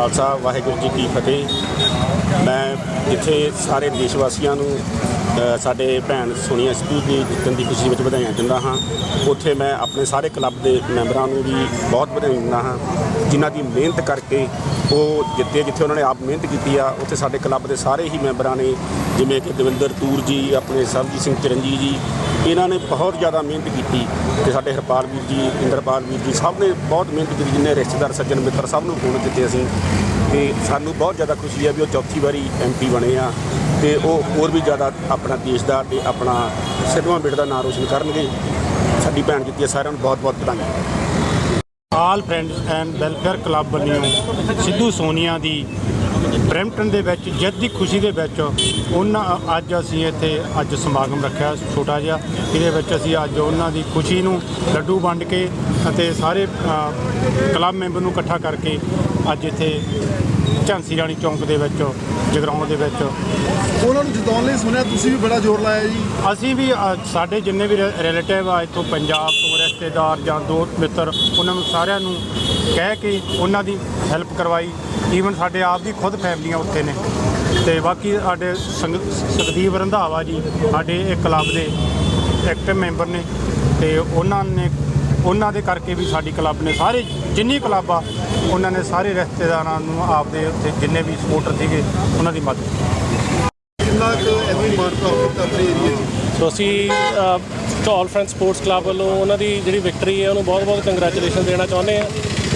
ਖਾਲਸਾ, ਵਾਹਿਗੁਰੂ ਜੀ ਕੀ ਫਤਿਹ। ਮੈਂ ਇੱਥੇ ਸਾਰੇ ਦੇਸ਼ ਵਾਸੀਆਂ ਨੂੰ ਸਾਡੇ ਭੈਣ ਸੋਨੀਆ ਸਿੱਧੂ ਦੀ ਜਿੱਤਣ ਦੀ ਖੁਸ਼ੀ ਵਿੱਚ ਵਧਾਈਆਂ ਦਿੰਦਾ ਹਾਂ, ਉੱਥੇ ਮੈਂ ਆਪਣੇ ਸਾਰੇ ਕਲੱਬ ਦੇ ਮੈਂਬਰਾਂ ਨੂੰ ਵੀ ਬਹੁਤ ਵਧਾਈਆਂ ਦਿੰਦਾ ਹਾਂ, ਜਿਨ੍ਹਾਂ ਦੀ ਮਿਹਨਤ ਕਰਕੇ ਉਹ ਜਿੱਤੇ, ਜਿੱਥੇ ਉਹਨਾਂ ਨੇ ਆਪ ਮਿਹਨਤ ਕੀਤੀ ਆ, ਉੱਥੇ ਸਾਡੇ ਕਲੱਬ ਦੇ ਸਾਰੇ ਹੀ ਮੈਂਬਰਾਂ ਨੇ, ਜਿਵੇਂ ਕਿ ਦਵਿੰਦਰ ਤੂਰ ਜੀ, ਆਪਣੇ ਸਰਬਜੀਤ ਸਿੰਘ ਚਰਨਜੀਤ ਜੀ ਇਹਨਾਂ ਨੇ ਬਹੁਤ ਜ਼ਿਆਦਾ ਮਿਹਨਤ ਕੀਤੀ ਤੇ ਸਾਡੇ ਹਰਪਾਲ ਵੀਰ ਜੀ, ਇੰਦਰਪਾਲ ਵੀਰ ਜੀ ਸਭ ਨੇ ਬਹੁਤ ਮਿਹਨਤ ਕੀਤੀ, ਜਿੰਨੇ ਰਿਸ਼ਤੇਦਾਰ, ਸੱਜਣ ਮਿੱਤਰ ਸਭ ਨੂੰ ਫੋਨ ਦਿੱਤੇ ਅਸੀਂ। ਤੇ ਸਾਨੂੰ ਬਹੁਤ ਜ਼ਿਆਦਾ ਖੁਸ਼ੀ ਹੈ ਵੀ ਉਹ ਚੌਥੀ ਵਾਰੀ ਐਮਪੀ ਬਣੇ ਆ ਤੇ ਉਹ ਹੋਰ ਵੀ ਜ਼ਿਆਦਾ ਆਪਣਾ ਦੇਸ਼ ਦਾ ਤੇ ਆਪਣਾ ਸਿੱਧਵਾਂ ਬੇਟ ਦਾ ਨਾਂ ਰੋਸ਼ਨ ਕਰਨਗੇ। ਸਾਡੀ ਭੈਣ ਜਿੱਤੀ ਹੈ, ਸਾਰਿਆਂ ਨੂੰ ਬਹੁਤ ਬਹੁਤ ਵਧਾਈਆਂ। All friends and welfare club ਵੱਲੋਂ ਸਿੱਧੂ ਸੋਨੀਆ ਦੀ ਬਰੈਂਪਟਨ ਦੇ ਵਿੱਚ ਜਿੱਤ ਦੀ ਖੁਸ਼ੀ ਦੇ ਵਿੱਚ ਉਹਨਾਂ ਅੱਜ ਅਸੀਂ ਇੱਥੇ ਅੱਜ ਸਮਾਗਮ ਰੱਖਿਆ ਛੋਟਾ ਜਿਹਾ। ਇਹਦੇ ਵਿੱਚ ਅਸੀਂ ਅੱਜ ਉਹਨਾਂ ਦੀ ਖੁਸ਼ੀ ਨੂੰ ਲੱਡੂ ਵੰਡ ਕੇ ਅਤੇ ਸਾਰੇ ਕਲੱਬ ਮੈਂਬਰ ਨੂੰ ਇਕੱਠਾ ਕਰਕੇ ਅੱਜ ਇੱਥੇ ਝਾਂਸੀ ਰਾਣੀ ਚੌਂਕ ਦੇ ਵਿੱਚ ਜਗਰਾਉਂ ਦੇ ਵਿੱਚ। ਉਹਨਾਂ ਨੂੰ ਜਿਤਾਉਣ ਲਈ ਸੁਣਿਆ ਤੁਸੀਂ ਵੀ ਬੜਾ ਜ਼ੋਰ ਲਾਇਆ ਜੀ। ਅਸੀਂ ਵੀ ਸਾਡੇ ਜਿੰਨੇ ਵੀ ਰਿਲੇਟਿਵ ਆ ਇੱਥੋਂ ਪੰਜਾਬ ਤੋਂ ਰਿਸ਼ਤੇਦਾਰ ਜਾਂ ਦੋਸਤ ਮਿੱਤਰ ਉਹਨਾਂ ਨੂੰ ਸਾਰਿਆਂ ਨੂੰ ਕਹਿ ਕੇ ਉਹਨਾਂ ਦੀ ਹੈਲਪ ਕਰਵਾਈ। ਈਵਨ ਸਾਡੇ ਆਪ ਦੀ ਖੁਦ ਫੈਮਲੀਆਂ ਉੱਥੇ ਨੇ। ਤੇ ਬਾਕੀ ਸਾਡੇ ਸੰਗ- ਸੁਖਦੀਪ ਰੰਧਾਵਾ ਜੀ ਸਾਡੇ ਇਹ ਕਲੱਬ ਦੇ ਐਕਟਿਵ ਮੈਂਬਰ ਨੇ। ਤੇ ਉਹਨਾਂ ਨੇ ਉਹਨਾਂ ਦੇ ਕਰਕੇ ਵੀ ਸਾਡੀ ਕਲੱਬ ਨੇ ਸਾਰੇ ਜਿੰਨੀ ਕਲੱਬ ਆ ਉਹਨਾਂ ਨੇ ਸਾਰੇ ਰਿਸ਼ਤੇਦਾਰਾਂ ਨੂੰ ਆਪਦੇ ਉੱਥੇ ਜਿੰਨੇ ਵੀ ਸਪੋਰਟਰ ਸੀਗੇ ਉਹਨਾਂ ਦੀ ਮਦਦ ਕੀਤੀ। ਕਿੰਨਾ ਕੁ ਐਵੇਂ ਮਾਣ ਪ੍ਰਾਪਤ ਕੀਤਾ ਆਪਣੇ ਏਰੀਏ 'ਚ? ਸੋ ਅਸੀਂ ਢੋਲ ਫਰੈਂਡ ਸਪੋਰਟਸ ਕਲੱਬ ਵੱਲੋਂ ਉਹਨਾਂ ਦੀ ਜਿਹੜੀ ਵਿਕਟਰੀ ਹੈ ਉਹਨੂੰ ਬਹੁਤ-ਬਹੁਤ ਕੰਗ੍ਰੈਚੁਲੇਸ਼ਨ ਦੇਣਾ ਚਾਹੁੰਦੇ ਆ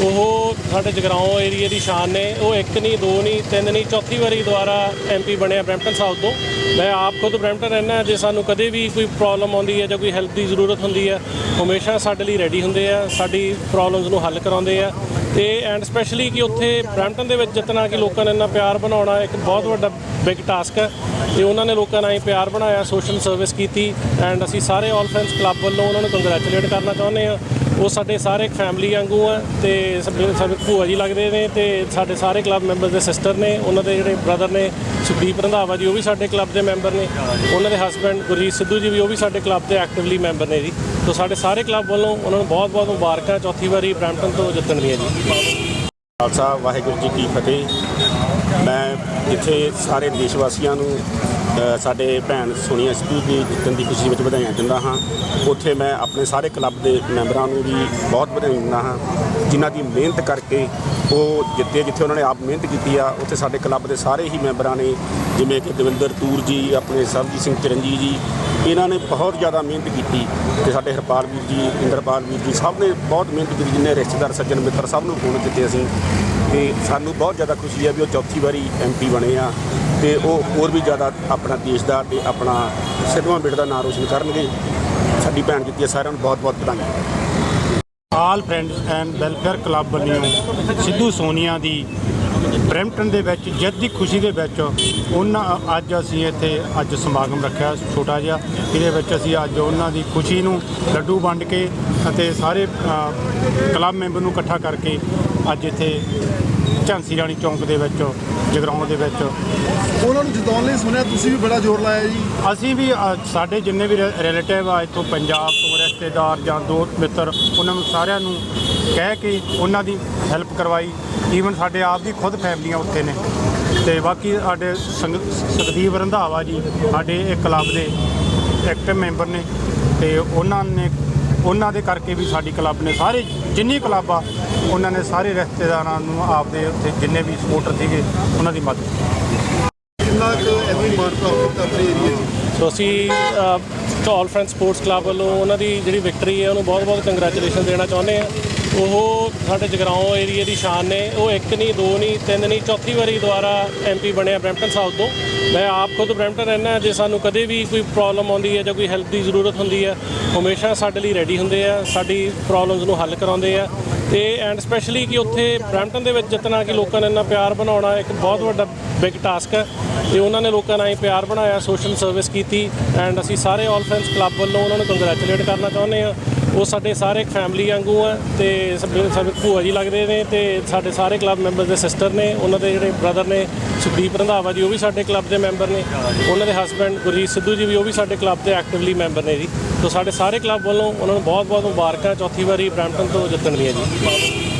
ਉਹ ਸਾਡੇ ਜਗਰਾਉਂ ਏਰੀਏ ਦੀ ਸ਼ਾਨ ਨੇ। ਉਹ ਇੱਕ ਨਹੀਂ, ਦੋ ਨਹੀਂ, ਤਿੰਨ ਨਹੀਂ, ਚੌਥੀ ਵਾਰੀ ਦੁਆਰਾ ਐਮਪੀ ਬਣਿਆ ਬ੍ਰੈਂਪਟਨ ਸਾਊਥ ਤੋਂ। ਮੈਂ ਆਪ ਖੁਦ ਬ੍ਰੈਂਪਟਨ ਰਹਿਣਾ ਜੇ ਸਾਨੂੰ ਕਦੇ ਵੀ ਕੋਈ ਪ੍ਰੋਬਲਮ ਆਉਂਦੀ ਹੈ ਜਾਂ ਕੋਈ ਹੈਲਪ ਦੀ ਜ਼ਰੂਰਤ ਹੁੰਦੀ ਹੈ, ਹਮੇਸ਼ਾ ਸਾਡੇ ਲਈ ਰੈਡੀ ਹੁੰਦੇ ਆ। ਸਾਡੀ ਪ੍ਰੋਬਲਮਸ ਨੂੰ ਹੱਲ ਕਰਾਉਂਦੇ ਆ। ਤੇ ਐਂਡ ਸਪੈਸ਼ਲੀ ਕਿ ਉੱਥੇ ਬ੍ਰੈਂਪਟਨ ਦੇ ਵਿੱਚ ਜਿੱਤਣਾ ਕਿ ਲੋਕਾਂ ਨੇ ਇੰਨਾ ਪਿਆਰ ਬਣਾਉਣਾ ਇੱਕ ਬਹੁਤ ਵੱਡਾ ਬਿਗ ਟਾਸਕ ਹੈ। ਤੇ ਉਹਨਾਂ ਨੇ ਲੋਕਾਂ ਨਾਲ ਹੀ ਪਿਆਰ ਬਣਾਇਆ ਸੋਸ਼ਲ ਸਰਵਿਸ ਕੀਤੀ ਐਂਡ ਅਸੀਂ ਸਾਰੇ ਆਲ ਫਰੈਂਡਸ ਕਲੱਬ ਵੱਲੋਂ ਉਹਨਾਂ ਨੂੰ ਕੰਗ੍ਰੈਚੁਲੇਟ ਕਰਨਾ ਚਾਹੁੰਦੇ ਆ ਉਹ ਸਾਡੇ ਸਾਰੇ ਇੱਕ ਫੈਮਿਲੀ ਵਾਂਗੂ ਆ ਤੇ ਸਾਡੇ ਸਾਡੇ ਭੂਆ ਜੀ ਲੱਗਦੇ ਨੇ ਤੇ ਸਾਡੇ ਸਾਰੇ ਕਲੱਬ ਮੈਂਬਰ ਦੇ ਸਿਸਟਰ ਨੇ, ਉਹਨਾਂ ਦੇ ਜਿਹੜੇ ਬ੍ਰਦਰ ਨੇ ਸੁਖਦੀਪ ਰੰਧਾਵਾ ਜੀ, ਉਹ ਵੀ ਸਾਡੇ ਕਲੱਬ ਦੇ ਮੈਂਬਰ ਨੇ। ਉਹਨਾਂ ਦੇ ਹਸਬੰਡ ਗੁਰਜੀਤ ਸਿੱਧੂ ਜੀ ਵੀ, ਉਹ ਵੀ ਸਾਡੇ ਕਲੱਬ ਦੇ ਐਕਟਿਵਲੀ ਮੈਂਬਰ ਨੇ ਜੀ। ਤੋਂ ਸਾਡੇ ਸਾਰੇ ਕਲੱਬ ਵੱਲੋਂ ਉਹਨਾਂ ਨੂੰ ਬਹੁਤ ਬਹੁਤ ਮੁਬਾਰਕਾਂ, ਚੌਥੀ ਵਾਰੀ ਬ੍ਰੈਂਪਟਨ ਤੋਂ ਜਿੱਤਣ ਦੀਆਂ ਜੀ। Bye. ਖਾਲਸਾ, ਵਾਹਿਗੁਰੂ ਜੀ ਕੀ ਫਤਿਹ। ਮੈਂ ਜਿੱਥੇ ਸਾਰੇ ਦੇਸ਼ ਵਾਸੀਆਂ ਨੂੰ ਸਾਡੇ ਭੈਣ ਸੋਨੀਆ ਸਿੱਧੂ ਦੀ ਜਿੱਤਣ ਦੀ ਖੁਸ਼ੀ ਵਿੱਚ ਵਧਾਈਆਂ ਦਿੰਦਾ ਹਾਂ। ਉੱਥੇ ਮੈਂ ਆਪਣੇ ਸਾਰੇ ਕਲੱਬ ਦੇ ਮੈਂਬਰਾਂ ਨੂੰ ਵੀ ਬਹੁਤ ਵਧਾਈਆਂ ਦਿੰਦਾ ਹਾਂ। ਜਿਨ੍ਹਾਂ ਦੀ ਮਿਹਨਤ ਕਰਕੇ ਉਹ ਜਿੱਤੇ, ਜਿੱਥੇ ਉਹਨਾਂ ਨੇ ਆਪ ਮਿਹਨਤ ਕੀਤੀ ਆ, ਉੱਥੇ ਸਾਡੇ ਕਲੱਬ ਦੇ ਸਾਰੇ ਹੀ ਮੈਂਬਰਾਂ ਨੇ, ਜਿਵੇਂ ਕਿ ਦਵਿੰਦਰ ਤੂਰ ਜੀ, ਆਪਣੇ ਸਰਬਜੀਤ ਸਿੰਘ ਚਰਨਜੀਤ ਜੀ, ਇਹਨਾਂ ਨੇ ਬਹੁਤ ਜ਼ਿਆਦਾ ਮਿਹਨਤ ਕੀਤੀ ਤੇ ਸਾਡੇ ਹਰਪਾਲ ਵੀਰ ਜੀ, ਇੰਦਰਪਾਲ ਵੀਰ ਜੀ, ਸਭ ਨੇ ਬਹੁਤ ਮਿਹਨਤ ਕੀਤੀ, ਜਿੰਨੇ ਰਿਸ਼ਤੇਦਾਰ ਸੱਜਣ ਮਿੱਤਰ ਸਭ ਨੂੰ ਫੋਨ ਦਿੱਤੇ ਅਸੀਂ। ਤੇ ਸਾਨੂੰ ਬਹੁਤ ਜ਼ਿਆਦਾ ਖੁਸ਼ੀ ਹੈ ਵੀ ਉਹ ਚੌਥੀ ਵਾਰੀ ਐਮਪੀ ਬਣੇ ਆ ਤੇ ਉਹ ਹੋਰ ਵੀ ਜ਼ਿਆਦਾ ਆਪਣਾ ਦੇਸ਼ ਦਾ ਤੇ ਆਪਣਾ ਸਿੱਧਵਾਂ ਬੇਟ ਦਾ ਨਾਂ ਰੋਸ਼ਨ ਕਰਨਗੇ। ਸਾਡੀ ਭੈਣ ਜਿੱਤੀ ਸਾਰਿਆਂ ਨੂੰ ਬਹੁਤ ਬਹੁਤ ਵਧਾਈਆਂ। All friends and welfare club ਵੱਲੋਂ ਸਿੱਧੂ ਸੋਨੀਆ ਦੀ ਬਰੈਂਪਟਨ ਦੇ ਵਿੱਚ ਜਿੱਤ ਦੀ ਖੁਸ਼ੀ ਦੇ ਵਿੱਚ ਉਹਨਾਂ ਅੱਜ ਅਸੀਂ ਇੱਥੇ ਅੱਜ ਸਮਾਗਮ ਰੱਖਿਆ ਛੋਟਾ ਜਿਹਾ। ਇਹਦੇ ਵਿੱਚ ਅਸੀਂ ਅੱਜ ਉਹਨਾਂ ਦੀ ਖੁਸ਼ੀ ਨੂੰ ਲੱਡੂ ਵੰਡ ਕੇ ਅਤੇ ਸਾਰੇ ਕਲੱਬ ਮੈਂਬਰ ਨੂੰ ਇਕੱਠਾ ਕਰਕੇ ਅੱਜ ਇੱਥੇ ਝਾਂਸੀ ਰਾਣੀ ਚੌਂਕ ਦੇ ਵਿੱਚ ਜਗਰਾਉਂ ਦੇ ਵਿੱਚ। ਉਹਨਾਂ ਨੂੰ ਜਿਤਾਉਣ ਲਈ ਸੁਣਿਆ ਤੁਸੀਂ ਵੀ ਬੜਾ ਜ਼ੋਰ ਲਾਇਆ ਜੀ। ਅਸੀਂ ਵੀ ਅ, ਸਾਡੇ ਜਿੰਨੇ ਵੀ ਰਿਲੇਟਿਵ ਆ ਇੱਥੋਂ ਪੰਜਾਬ ਤੋਂ ਰਿਸ਼ਤੇਦਾਰ ਜਾਂ ਦੋਸਤ ਮਿੱਤਰ ਉਹਨਾਂ ਨੂੰ ਸਾਰਿਆਂ ਨੂੰ ਕਹਿ ਕੇ ਉਹਨਾਂ ਦੀ ਹੈਲਪ ਕਰਵਾਈ। ਈਵਨ ਸਾਡੇ ਆਪ ਦੀ ਖੁਦ ਫੈਮਲੀਆਂ ਉੱਥੇ ਨੇ। ਤੇ ਬਾਕੀ ਸਾਡੇ ਸੰਗ- ਸੁਖਦੀਪ ਰੰਧਾਵਾ ਜੀ ਸਾਡੇ ਇਹ ਕਲੱਬ ਦੇ ਐਕਟਿਵ ਮੈਂਬਰ ਨੇ। ਤੇ ਉਹਨਾਂ ਨੇ ਉਹਨਾਂ ਦੇ ਕਰਕੇ ਵੀ ਸਾਡੀ ਕਲੱਬ ਨੇ ਸਾਰੇ ਜਿੰਨੀ ਕਲੱਬ ਆ ਉਹਨਾਂ ਨੇ ਸਾਰੇ ਰਿਸ਼ਤੇਦਾਰਾਂ ਨੂੰ ਆਪਦੇ ਉੱਥੇ ਜਿੰਨੇ ਵੀ ਸਪੋਰਟਰ ਸੀਗੇ ਉਹਨਾਂ ਦੀ ਮਦਦ ਕੀਤੀ। ਕਿੰਨਾ ਕੁ ਐਵੇਂ ਕੀਤਾ ਆਪਣੇ ਏਰੀਏ 'ਚ ਸੋ ਅਸੀਂ ਢੋਲ ਫਰੈਂਡ ਸਪੋਰਟਸ ਕਲੱਬ ਵੱਲੋਂ ਉਹਨਾਂ ਦੀ ਜਿਹੜੀ ਵਿਕਟਰੀ ਹੈ ਉਹਨੂੰ ਬਹੁਤ-ਬਹੁਤ ਕੰਗ੍ਰੈਚੁਲੇਸ਼ਨ ਦੇਣਾ ਚਾਹੁੰਦੇ ਆ ਉਹ ਸਾਡੇ ਜਗਰਾਉਂ ਏਰੀਏ ਦੀ ਸ਼ਾਨ ਨੇ। ਉਹ ਇੱਕ ਨਹੀਂ ਦੋ ਨਹੀਂ ਤਿੰਨ ਨਹੀਂ ਚੌਥੀ ਵਾਰੀ ਦੁਆਰਾ ਐਮਪੀ ਬਣਿਆ ਬ੍ਰੈਂਪਟਨ ਸਾਊਥ ਤੋਂ। ਮੈਂ ਆਪ ਖੁਦ ਬ੍ਰੈਂਪਟਨ ਰਹਿਣਾ ਜੇ ਸਾਨੂੰ ਕਦੇ ਵੀ ਕੋਈ ਪ੍ਰੋਬਲਮ ਆਉਂਦੀ ਹੈ ਜਾਂ ਕੋਈ ਹੈਲਪ ਦੀ ਜ਼ਰੂਰਤ ਹੁੰਦੀ ਹੈ, ਹਮੇਸ਼ਾ ਸਾਡੇ ਲਈ ਰੈਡੀ ਹੁੰਦੇ ਆ, ਸਾਡੀ ਪ੍ਰੋਬਲਮਸ ਨੂੰ ਹੱਲ ਕਰਾਉਂਦੇ ਆ। ਤੇ ਐਂਡ ਸਪੈਸ਼ਲੀ ਕਿ ਉੱਥੇ ਬ੍ਰੈਂਪਟਨ ਦੇ ਵਿੱਚ ਜਿੱਤਣਾ ਕਿ ਲੋਕਾਂ ਨੇ ਇੰਨਾ ਪਿਆਰ ਬਣਾਉਣਾ ਇੱਕ ਬਹੁਤ ਵੱਡਾ ਬਿਗ ਟਾਸਕ ਹੈ। ਤੇ ਉਹਨਾਂ ਨੇ ਲੋਕਾਂ ਨਾਲ ਹੀ ਪਿਆਰ ਬਣਾਇਆ ਸੋਸ਼ਲ ਸਰਵਿਸ ਕੀਤੀ। ਐਂਡ ਅਸੀਂ ਸਾਰੇ ਆਲ ਫਰੈਂਡਸ ਕਲੱਬ ਵੱਲੋਂ ਉਹਨਾਂ ਨੂੰ ਕੰਗ੍ਰੈਚੁਲੇਟ ਕਰਨਾ ਚਾਹੁੰਦੇ ਆ ਉਹ ਸਾਡੇ ਸਾਰੇ ਫੈਮਿਲੀ ਵਾਂਗੂ ਆ ਤੇ ਸਾਡੇ ਭੂਆ ਜੀ ਲੱਗਦੇ ਨੇ ਤੇ ਸਾਡੇ ਸਾਰੇ ਕਲੱਬ ਮੈਂਬਰ ਦੇ ਸਿਸਟਰ ਨੇ, ਉਹਨਾਂ ਦੇ ਜਿਹੜੇ ਬ੍ਰਦਰ ਨੇ, ਸੁਖਦੀਪ ਰੰਧਾਵਾ ਜੀ, ਉਹ ਵੀ ਸਾਡੇ ਕਲੱਬ ਦੇ ਮੈਂਬਰ ਨੇ, ਉਹਨਾਂ ਦੇ ਹਸਬੰਡ ਗੁਰਜੀਤ ਸਿੱਧੂ ਜੀ ਵੀ, ਉਹ ਵੀ ਸਾਡੇ ਕਲੱਬ ਦੇ ਐਕਟਿਵਲੀ ਮੈਂਬਰ ਨੇ ਜੀ। ਤੋਂ ਸਾਡੇ ਸਾਰੇ ਕਲੱਬ ਵੱਲੋਂ ਉਹਨਾਂ ਨੂੰ ਬਹੁਤ ਬਹੁਤ ਮੁਬਾਰਕਾਂ, ਚੌਥੀ ਵਾਰੀ ਬ੍ਰੈਂਪਟਨ ਤੋਂ ਜਿੱਤਣ ਦੀਆਂ ਜੀ।